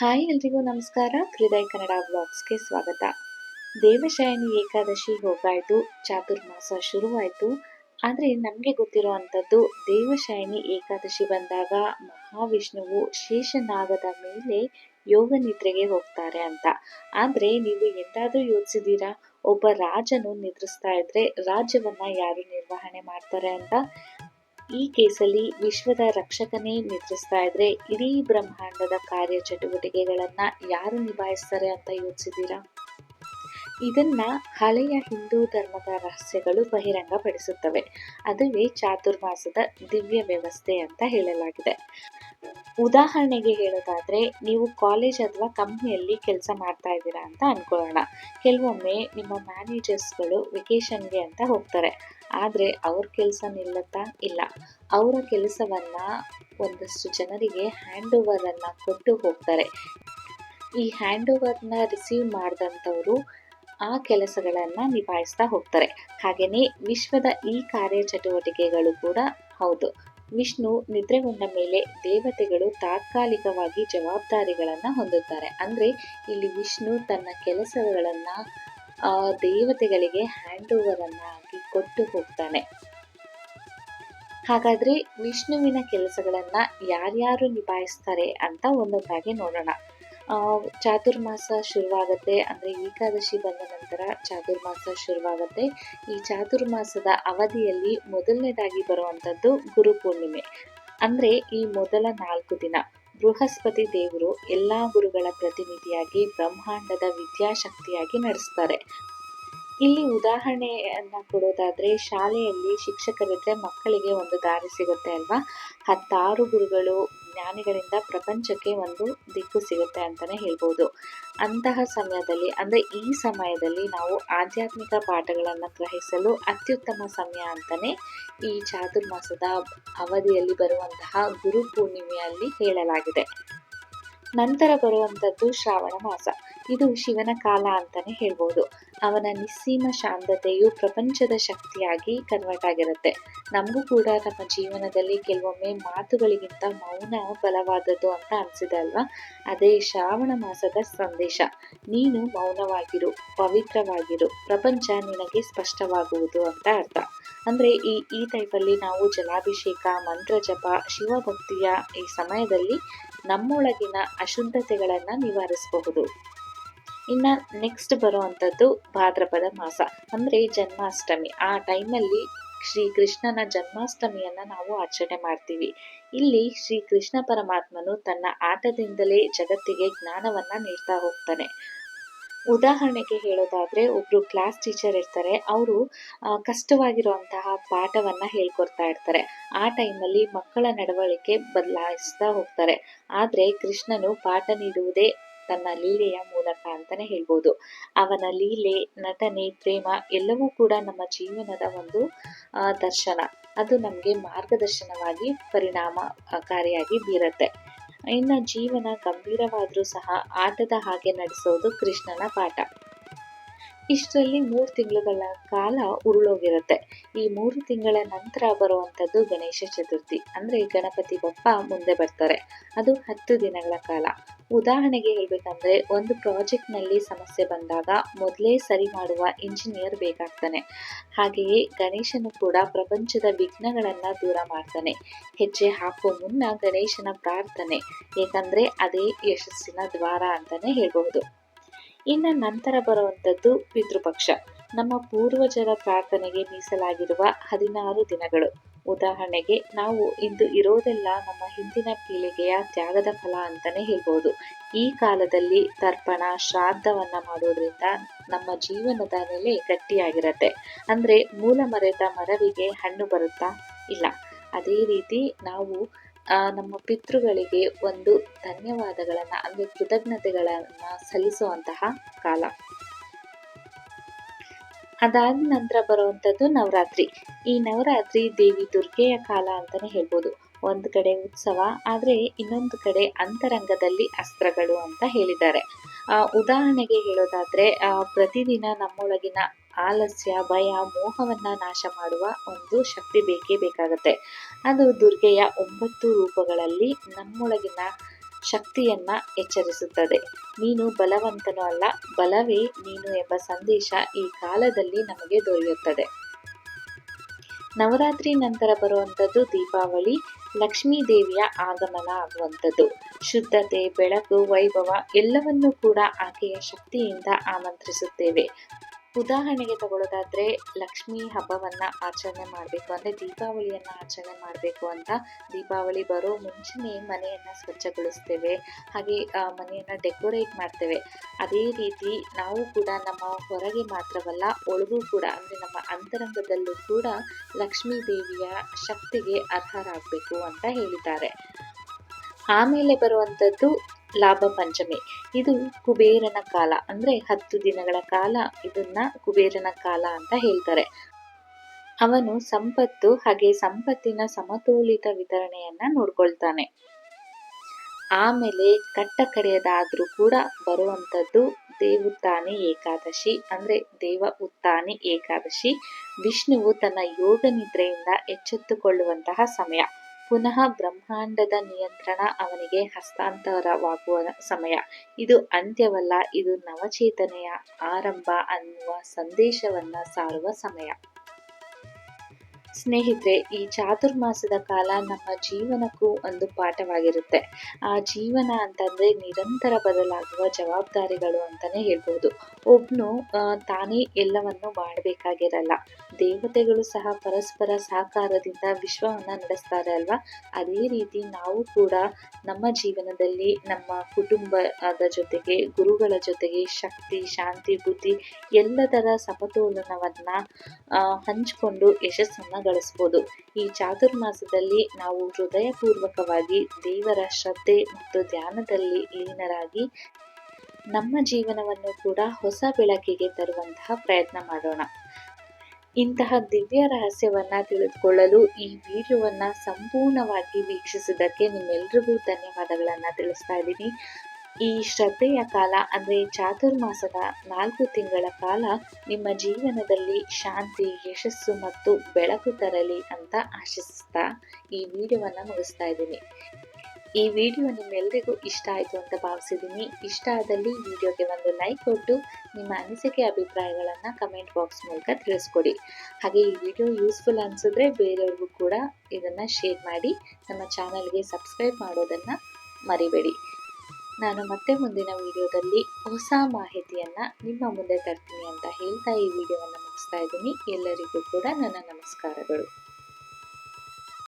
Hi ಎಲ್ರಿಗೂ ನಮಸ್ಕಾರ. ಹೃದಯ ಕನ್ನಡ ಬ್ಲಾಗ್ಸ್ಗೆ ಸ್ವಾಗತ. ದೇವಶಯನಿ ಏಕಾದಶಿ ಹೋಗಾಯಿತು, ಚಾತುರ್ಮಾಸ ಶುರುವಾಯಿತು. ಆದರೆ ನಮಗೆ ಗೊತ್ತಿರೋ ಅಂಥದ್ದು ದೇವಶಯನಿ ಏಕಾದಶಿ ಬಂದಾಗ ಮಹಾವಿಷ್ಣುವು ಶೇಷನಾಗದ ಮೇಲೆ ಯೋಗ ನಿದ್ರೆಗೆ ಹೋಗ್ತಾರೆ ಅಂತ. ಆದರೆ ನೀವು ಎಂದಾದರೂ ಯೋಚಿಸಿದ್ದೀರಾ? ಒಬ್ಬ ರಾಜನು ನಿದ್ರಿಸ್ತಾ ಇದ್ರೆ ರಾಜ್ಯವನ್ನ ಯಾರು ನಿರ್ವಹಣೆ ಮಾಡ್ತಾರೆ ಅಂತ? ಈ ಕೇಸಲ್ಲಿ ವಿಶ್ವದ ರಕ್ಷಕನೇ ನಿದ್ರಿಸ್ತಾ ಇದ್ರೆ ಇಡೀ ಬ್ರಹ್ಮಾಂಡದ ಕಾರ್ಯ ಚಟುವಟಿಕೆಗಳನ್ನ ಯಾರು ನಿಭಾಯಿಸ್ತಾರೆ ಅಂತ ಯೋಚಿಸಿದ್ದೀರಾ? ಇದನ್ನ ಹಳೆಯ ಹಿಂದೂ ಧರ್ಮದ ರಹಸ್ಯಗಳು ಬಹಿರಂಗಪಡಿಸುತ್ತವೆ. ಅದುವೇ ಚಾತುರ್ಮಾಸದ ದಿವ್ಯ ವ್ಯವಸ್ಥೆ ಅಂತ ಹೇಳಲಾಗಿದೆ. ಉದಾಹರಣೆಗೆ ಹೇಳೋದಾದ್ರೆ, ನೀವು ಕಾಲೇಜ್ ಅಥವಾ ಕಂಪ್ನಿಯಲ್ಲಿ ಕೆಲಸ ಮಾಡ್ತಾ ಇದ್ದೀರಾ ಅಂತ ಅನ್ಕೊಳ್ಳೋಣ. ಕೆಲವೊಮ್ಮೆ ನಿಮ್ಮ ಮ್ಯಾನೇಜರ್ಸ್ಗಳು ವೆಕೇಷನ್ಗೆ ಅಂತ ಹೋಗ್ತಾರೆ. ಆದರೆ ಅವ್ರ ಕೆಲಸ ನಿಲ್ಲತ್ತಾ ಇಲ್ಲ. ಅವರ ಕೆಲಸವನ್ನು ಒಂದಷ್ಟು ಜನರಿಗೆ ಹ್ಯಾಂಡ್ ಓವರನ್ನು ಕೊಟ್ಟು ಹೋಗ್ತಾರೆ. ಈ ಹ್ಯಾಂಡ್ ಓವರ್ನ ರಿಸೀವ್ ಮಾಡಿದಂಥವರು ಆ ಕೆಲಸಗಳನ್ನು ನಿಭಾಯಿಸ್ತಾ ಹೋಗ್ತಾರೆ. ಹಾಗೆಯೇ ವಿಶ್ವದ ಈ ಕಾರ್ಯಚಟುವಟಿಕೆಗಳು ಕೂಡ ಹೌದು. ವಿಷ್ಣು ನಿದ್ರೆಗೊಂಡ ಮೇಲೆ ದೇವತೆಗಳು ತಾತ್ಕಾಲಿಕವಾಗಿ ಜವಾಬ್ದಾರಿಗಳನ್ನು ಹೊಂದುತ್ತಾರೆ. ಅಂದರೆ ಇಲ್ಲಿ ವಿಷ್ಣು ತನ್ನ ಕೆಲಸಗಳನ್ನು ದೇವತೆಗಳಿಗೆ ಹ್ಯಾಂಡ್ ಓವರನ್ನು ಕೊಟ್ಟು ಹೋಗ್ತಾನೆ. ಹಾಗಾದ್ರೆ ವಿಷ್ಣುವಿನ ಕೆಲಸಗಳನ್ನ ಯಾರ್ಯಾರು ನಿಭಾಯಿಸ್ತಾರೆ ಅಂತ ಒಂದೊಂದಾಗಿ ನೋಡೋಣ. ಚಾತುರ್ಮಾಸ ಶುರುವಾಗುತ್ತೆ, ಅಂದರೆ ಏಕಾದಶಿ ಬಂದ ನಂತರ ಚಾತುರ್ಮಾಸ ಶುರುವಾಗುತ್ತೆ. ಈ ಚಾತುರ್ಮಾಸದ ಅವಧಿಯಲ್ಲಿ ಮೊದಲನೇದಾಗಿ ಬರುವಂಥದ್ದು ಗುರು ಪೂರ್ಣಿಮೆ. ಅಂದರೆ ಈ ಮೊದಲ ನಾಲ್ಕು ದಿನ ಬೃಹಸ್ಪತಿ ದೇವರು ಎಲ್ಲ ಗುರುಗಳ ಪ್ರತಿನಿಧಿಯಾಗಿ ಬ್ರಹ್ಮಾಂಡದ ವಿದ್ಯಾಶಕ್ತಿಯಾಗಿ ನಡೆಸ್ತಾರೆ. ಇಲ್ಲಿ ಉದಾಹರಣೆಯನ್ನ ಕೊಡೋದಾದ್ರೆ ಶಾಲೆಯಲ್ಲಿ ಶಿಕ್ಷಕರಿದ್ರೆ ಮಕ್ಕಳಿಗೆ ಒಂದು ದಾರಿ ಸಿಗುತ್ತೆ ಅಲ್ವಾ? ಹತ್ತಾರು ಗುರುಗಳು ಜ್ಞಾನಿಗಳಿಂದ ಪ್ರಪಂಚಕ್ಕೆ ಒಂದು ದಿಕ್ಕು ಸಿಗುತ್ತೆ ಅಂತಾನೆ ಹೇಳ್ಬೋದು. ಅಂತಹ ಸಮಯದಲ್ಲಿ, ಅಂದ್ರೆ ಈ ಸಮಯದಲ್ಲಿ ನಾವು ಆಧ್ಯಾತ್ಮಿಕ ಪಾಠಗಳನ್ನು ಗ್ರಹಿಸಲು ಅತ್ಯುತ್ತಮ ಸಮಯ ಅಂತಾನೆ ಈ ಚಾತುರ್ಮಾಸದ ಅವಧಿಯಲ್ಲಿ ಬರುವಂತಹ ಗುರು ಪೂರ್ಣಿಮೆಯಲ್ಲಿ ಹೇಳಲಾಗಿದೆ. ನಂತರ ಬರುವಂಥದ್ದು ಶ್ರಾವಣ ಮಾಸ. ಇದು ಶಿವನ ಕಾಲ ಅಂತಾನೆ ಹೇಳ್ಬೋದು. ಅವನ ನಿಸ್ಸೀಮ ಶಾಂತತೆಯು ಪ್ರಪಂಚದ ಶಕ್ತಿಯಾಗಿ ಕನ್ವರ್ಟ್ ಆಗಿರುತ್ತೆ. ನಮಗೂ ಕೂಡ ನಮ್ಮ ಜೀವನದಲ್ಲಿ ಕೆಲವೊಮ್ಮೆ ಮಾತುಗಳಿಗಿಂತ ಮೌನ ಬಲವಾದದ್ದು ಅಂತ ಅನಿಸಿದೆ ಅಲ್ವಾ? ಅದೇ ಶ್ರಾವಣ ಮಾಸದ ಸಂದೇಶ. ನೀನು ಮೌನವಾಗಿರು, ಪವಿತ್ರವಾಗಿರು, ಪ್ರಪಂಚ ನಿನಗೆ ಸ್ಪಷ್ಟವಾಗುವುದು ಅಂತ ಅರ್ಥ. ಅಂದ್ರೆ ಈ ಈ ಟೈಪಲ್ಲಿ ನಾವು ಜಲಾಭಿಷೇಕ, ಮಂತ್ರ ಜಪ, ಶಿವಭಕ್ತಿಯ ಈ ಸಮಯದಲ್ಲಿ ನಮ್ಮೊಳಗಿನ ಅಶುದ್ಧತೆಗಳನ್ನು ನಿವಾರಿಸಬಹುದು. ಇನ್ನ ನೆಕ್ಸ್ಟ್ ಬರುವಂಥದ್ದು ಭಾದ್ರಪದ ಮಾಸ, ಅಂದ್ರೆ ಜನ್ಮಾಷ್ಟಮಿ. ಆ ಟೈಮಲ್ಲಿ ಶ್ರೀ ಕೃಷ್ಣನ ಜನ್ಮಾಷ್ಟಮಿಯನ್ನ ನಾವು ಆಚರಣೆ ಮಾಡ್ತೀವಿ. ಇಲ್ಲಿ ಶ್ರೀ ಕೃಷ್ಣ ಪರಮಾತ್ಮನು ತನ್ನ ಆಟದಿಂದಲೇ ಜಗತ್ತಿಗೆ ಜ್ಞಾನವನ್ನ ನೀಡ್ತಾ ಹೋಗ್ತಾನೆ. ಉದಾಹರಣೆಗೆ ಹೇಳೋದಾದ್ರೆ, ಒಬ್ರು ಕ್ಲಾಸ್ ಟೀಚರ್ ಇರ್ತಾರೆ. ಅವರು ಕಷ್ಟವಾಗಿರುವಂತಹ ಪಾಠವನ್ನ ಹೇಳ್ಕೊಡ್ತಾ ಇರ್ತಾರೆ. ಆ ಟೈಮಲ್ಲಿ ಮಕ್ಕಳ ನಡವಳಿಕೆ ಬದಲಾಯಿಸ್ತಾ ಹೋಗ್ತಾರೆ. ಆದ್ರೆ ಕೃಷ್ಣನು ಪಾಠ ನೀಡುವುದೇ ತನ್ನ ಲೀಲೆಯ ಮೂಲಕ ಅಂತಾನೆ ಹೇಳ್ಬೋದು. ಅವನ ಲೀಲೆ, ನಟನೆ, ಪ್ರೇಮ ಎಲ್ಲವೂ ಕೂಡ ನಮ್ಮ ಜೀವನದ ಒಂದು ದರ್ಶನ. ಅದು ನಮಗೆ ಮಾರ್ಗದರ್ಶನವಾಗಿ ಪರಿಣಾಮಕಾರಿಯಾಗಿ ಬೀರತ್ತೆ. ಇನ್ನು ಜೀವನ ಗಂಭೀರವಾದರೂ ಸಹ ಆಟದ ಹಾಗೆ ನಡೆಸೋದು ಕೃಷ್ಣನ ಪಾಠ. ಇಷ್ಟರಲ್ಲಿ ಮೂರು ತಿಂಗಳುಗಳ ಕಾಲ ಉರುಳೋಗಿರುತ್ತೆ. ಈ ಮೂರು ತಿಂಗಳ ನಂತರ ಬರುವಂಥದ್ದು ಗಣೇಶ ಚತುರ್ಥಿ. ಅಂದ್ರೆ ಗಣಪತಿ ಬಪ್ಪ ಮುಂದೆ ಬರ್ತಾರೆ. ಅದು ಹತ್ತು ದಿನಗಳ ಕಾಲ. ಉದಾಹರಣೆಗೆ ಹೇಳಬೇಕಂದ್ರೆ ಒಂದು ಪ್ರಾಜೆಕ್ಟ್ನಲ್ಲಿ ಸಮಸ್ಯೆ ಬಂದಾಗ ಮೊದಲೇ ಸರಿ ಮಾಡುವ ಇಂಜಿನಿಯರ್ ಬೇಕಾಗ್ತಾನೆ. ಹಾಗೆಯೇ ಗಣೇಶನು ಕೂಡ ಪ್ರಪಂಚದ ವಿಘ್ನಗಳನ್ನ ದೂರ ಮಾಡ್ತಾನೆ. ಹೆಜ್ಜೆ ಹಾಕುವ ಮುನ್ನ ಗಣೇಶನ ಪ್ರಾರ್ಥನೆ, ಏಕೆಂದರೆ ಅದೇ ಯಶಸ್ಸಿನ ದ್ವಾರ ಅಂತಾನೆ ಹೇಳಬಹುದು. ಇನ್ನು ನಂತರ ಬರುವಂಥದ್ದು ಪಿತೃಪಕ್ಷ. ನಮ್ಮ ಪೂರ್ವಜರ ಪ್ರಾರ್ಥನೆಗೆ ಮೀಸಲಾಗಿರುವ ಹದಿನಾರು ದಿನಗಳು. ಉದಾಹರಣೆಗೆ, ನಾವು ಇಂದು ಇರೋದೆಲ್ಲ ನಮ್ಮ ಹಿಂದಿನ ಪೀಳಿಗೆಯ ತ್ಯಾಗದ ಫಲ ಅಂತಾನೆ ಹೇಳ್ಬೋದು. ಈ ಕಾಲದಲ್ಲಿ ತರ್ಪಣ, ಶ್ರಾದ್ದವನ್ನ ಮಾಡೋದ್ರಿಂದ ನಮ್ಮ ಜೀವನದ ನೆಲೆ ಗಟ್ಟಿಯಾಗಿರತ್ತೆ. ಅಂದ್ರೆ ಮೂಲ ಮರೆತ ಮರವಿಗೆ ಹಣ್ಣು ಬರುತ್ತಾ ಇಲ್ಲ. ಅದೇ ರೀತಿ ನಾವು ನಮ್ಮ ಪಿತೃಗಳಿಗೆ ಒಂದು ಧನ್ಯವಾದಗಳನ್ನ, ಅಂದ್ರೆ ಕೃತಜ್ಞತೆಗಳನ್ನ ಸಲ್ಲಿಸುವಂತಹ ಕಾಲ. ಅದಾದ ನಂತರ ಬರುವಂಥದ್ದು ನವರಾತ್ರಿ. ಈ ನವರಾತ್ರಿ ದೇವಿ ದುರ್ಗೆಯ ಕಾಲ ಅಂತಾನೆ ಹೇಳ್ಬೋದು. ಒಂದು ಕಡೆ ಉತ್ಸವ, ಆದರೆ ಇನ್ನೊಂದು ಕಡೆ ಅಂತರಂಗದಲ್ಲಿ ಅಸ್ತ್ರಗಳು ಅಂತ ಹೇಳಿದ್ದಾರೆ. ಉದಾಹರಣೆಗೆ ಹೇಳೋದಾದ್ರೆ ಪ್ರತಿದಿನ ನಮ್ಮೊಳಗಿನ ಆಲಸ್ಯ, ಭಯ, ಮೋಹವನ್ನ ನಾಶ ಮಾಡುವ ಒಂದು ಶಕ್ತಿ ಬೇಕೇ ಬೇಕಾಗುತ್ತೆ. ಅದು ದುರ್ಗೆಯ ಒಂಬತ್ತು ರೂಪಗಳಲ್ಲಿ ನಮ್ಮೊಳಗಿನ ಶಕ್ತಿಯನ್ನ ಎಚ್ಚರಿಸುತ್ತದೆ. ನೀನು ಬಲವಂತನೂ ಅಲ್ಲ, ಬಲವೇ ನೀನು ಎಂಬ ಸಂದೇಶ ಈ ಕಾಲದಲ್ಲಿ ನಮಗೆ ದೊರೆಯುತ್ತದೆ. ನವರಾತ್ರಿ ನಂತರ ಬರುವಂಥದ್ದು ದೀಪಾವಳಿ, ಲಕ್ಷ್ಮೀ ದೇವಿಯ ಆಗಮನ ಆಗುವಂಥದ್ದು. ಶುದ್ಧತೆ, ಬೆಳಕು, ವೈಭವ ಎಲ್ಲವನ್ನೂ ಕೂಡ ಆಕೆಯ ಶಕ್ತಿಯಿಂದ ಆಮಂತ್ರಿಸುತ್ತೇವೆ. ಉದಾಹರಣೆಗೆ ತಗೊಳ್ಳೋದಾದ್ರೆ ಲಕ್ಷ್ಮಿ ಹಬ್ಬವನ್ನ ಆಚರಣೆ ಮಾಡಬೇಕು ಅಂದ್ರೆ ದೀಪಾವಳಿಯನ್ನ ಆಚರಣೆ ಮಾಡಬೇಕು ಅಂತ. ದೀಪಾವಳಿ ಬರೋ ಮುಂಚೆನೇ ಮನೆಯನ್ನ ಸ್ವಚ್ಛಗೊಳಿಸ್ತೇವೆ ಹಾಗೆ ಆ, ಮನೆಯನ್ನ ಡೆಕೋರೇಟ್ ಮಾಡ್ತೇವೆ. ಅದೇ ರೀತಿ ನಾವು ಕೂಡ ನಮ್ಮ ಹೊರಗೆ ಮಾತ್ರವಲ್ಲ ಒಳಗೂ ಕೂಡ ಅಂದ್ರೆ ನಮ್ಮ ಅಂತರಂಗದಲ್ಲೂ ಕೂಡ ಲಕ್ಷ್ಮೀ ದೇವಿಯ ಶಕ್ತಿಗೆ ಅರ್ಹರಾಗಬೇಕು ಅಂತ ಹೇಳಿದ್ದಾರೆ. ಆಮೇಲೆ ಬರುವಂಥದ್ದು ಲಾಭ ಪಂಚಮಿ. ಇದು ಕುಬೇರನ ಕಾಲ. ಅಂದ್ರೆ ಹತ್ತು ದಿನಗಳ ಕಾಲ ಇದನ್ನ ಕುಬೇರನ ಕಾಲ ಅಂತ ಹೇಳ್ತಾರೆ. ಅವನು ಸಂಪತ್ತು ಹಾಗೆ ಸಂಪತ್ತಿನ ಸಮತೋಲಿತ ವಿತರಣೆಯನ್ನ ನೋಡ್ಕೊಳ್ತಾನೆ. ಆಮೇಲೆ ಕಟ್ಟ ಕಡೆಯದಾದ್ರೂ ಕೂಡ ಬರುವಂಥದ್ದು ದೇವುತ್ತಾನಿ ಏಕಾದಶಿ. ಅಂದ್ರೆ ದೇವ ಉತ್ತಾನಿ ಏಕಾದಶಿ. ವಿಷ್ಣುವು ತನ್ನ ಯೋಗ ನಿದ್ರೆಯಿಂದ ಎಚ್ಚೆತ್ತುಕೊಳ್ಳುವಂತಹ ಸಮಯ. ಪುನಃ ಬ್ರಹ್ಮಾಂಡದ ನಿಯಂತ್ರಣ ಅವನಿಗೆ ಹಸ್ತಾಂತರವಾಗುವ ಸಮಯ. ಇದು ಅಂತ್ಯವಲ್ಲ ಇದು ನವಚೇತನೆಯ ಆರಂಭ ಅನ್ನುವ ಸಂದೇಶವನ್ನ ಸಾರುವ ಸಮಯ. ಸ್ನೇಹಿತರೆ, ಈ ಚಾತುರ್ಮಾಸದ ಕಾಲ ನಮ್ಮ ಜೀವನಕ್ಕೂ ಒಂದು ಪಾಠವಾಗಿರುತ್ತೆ. ಆ ಜೀವನ ಅಂತಂದ್ರೆ ನಿರಂತರ ಬದಲಾಗುವ ಜವಾಬ್ದಾರಿಗಳು ಅಂತಾನೆ ಹೇಳ್ಬೋದು. ಒಬ್ನು ತಾನೇ ಎಲ್ಲವನ್ನು ಮಾಡಬೇಕಾಗಿರಲ್ಲ. ದೇವತೆಗಳು ಸಹ ಪರಸ್ಪರ ಸಹಕಾರದಿಂದ ವಿಶ್ವವನ್ನು ನಡೆಸ್ತಾರೆ ಅಲ್ವಾ? ಅದೇ ರೀತಿ ನಾವು ಕೂಡ ನಮ್ಮ ಜೀವನದಲ್ಲಿ ನಮ್ಮ ಕುಟುಂಬದ ಜೊತೆಗೆ, ಗುರುಗಳ ಜೊತೆಗೆ ಶಕ್ತಿ, ಶಾಂತಿ, ಬುದ್ಧಿ ಎಲ್ಲದರ ಸಮತೋಲನವನ್ನು ಹಂಚಿಕೊಂಡು ಯಶಸ್ಸನ್ನ ಗಳಿಸ್ಬೋದು ಈ ಚಾತುರ್ಮಾಸದಲ್ಲಿ ನಾವು ಹೃದಯಪೂರ್ವಕವಾಗಿ ದೇವರ ಶ್ರದ್ಧೆ ಮತ್ತು ಧ್ಯಾನದಲ್ಲಿ ಲೀನರಾಗಿ ನಮ್ಮ ಜೀವನವನ್ನು ಕೂಡ ಹೊಸ ಬೆಳಕಿಗೆ ತರುವಂತಹ ಪ್ರಯತ್ನ ಮಾಡೋಣ. ಇಂತಹ ದಿವ್ಯ ರಹಸ್ಯವನ್ನ ತಿಳಿದುಕೊಳ್ಳಲು ಈ ವಿಡಿಯೋವನ್ನ ಸಂಪೂರ್ಣವಾಗಿ ವೀಕ್ಷಿಸಿದ್ದಕ್ಕೆ ನಿಮ್ಮೆಲ್ರಿಗೂ ಧನ್ಯವಾದಗಳನ್ನ ತಿಳಿಸ್ತಾ ಇದ್ದೀನಿ. ಈ ಶ್ರದ್ಧೆಯ ಕಾಲ ಅಂದರೆ ಚಾತುರ್ಮಾಸದ ನಾಲ್ಕು ತಿಂಗಳ ಕಾಲ ನಿಮ್ಮ ಜೀವನದಲ್ಲಿ ಶಾಂತಿ, ಯಶಸ್ಸು ಮತ್ತು ಬೆಳಕು ತರಲಿ ಅಂತ ಆಶಿಸ್ತಾ ಈ ವಿಡಿಯೋವನ್ನು ಮುಗಿಸ್ತಾ ಇದ್ದೀನಿ. ಈ ವಿಡಿಯೋ ನಿಮ್ಮೆಲ್ಲರಿಗೂ ಇಷ್ಟ ಆಯಿತು ಅಂತ ಭಾವಿಸಿದ್ದೀನಿ. ಇಷ್ಟ ಆದಲ್ಲಿ ವಿಡಿಯೋಗೆ ಒಂದು ಲೈಕ್ ಕೊಟ್ಟು ನಿಮ್ಮ ಅನಿಸಿಕೆ, ಅಭಿಪ್ರಾಯಗಳನ್ನು ಕಮೆಂಟ್ ಬಾಕ್ಸ್ ಮೂಲಕ ತಿಳಿಸ್ಕೊಡಿ. ಹಾಗೆ ಈ ವಿಡಿಯೋ ಯೂಸ್ಫುಲ್ ಅನಿಸಿದ್ರೆ ಬೇರೆಯವ್ರಿಗೂ ಕೂಡ ಇದನ್ನು ಶೇರ್ ಮಾಡಿ. ನಮ್ಮ ಚಾನಲ್ಗೆ ಸಬ್ಸ್ಕ್ರೈಬ್ ಮಾಡೋದನ್ನು ಮರಿಬೇಡಿ. ನಾನು ಮತ್ತೆ ಮುಂದಿನ ವಿಡಿಯೋದಲ್ಲಿ ಹೊಸ ಮಾಹಿತಿಯನ್ನು ನಿಮ್ಮ ಮುಂದೆ ತರ್ತೀನಿ ಅಂತ ಹೇಳ್ತಾ ಈ ವಿಡಿಯೋವನ್ನು ಮುಗಿಸ್ತಾ ಇದ್ದೀನಿ. ಎಲ್ಲರಿಗೂ ಕೂಡ ನನ್ನ ನಮಸ್ಕಾರಗಳು.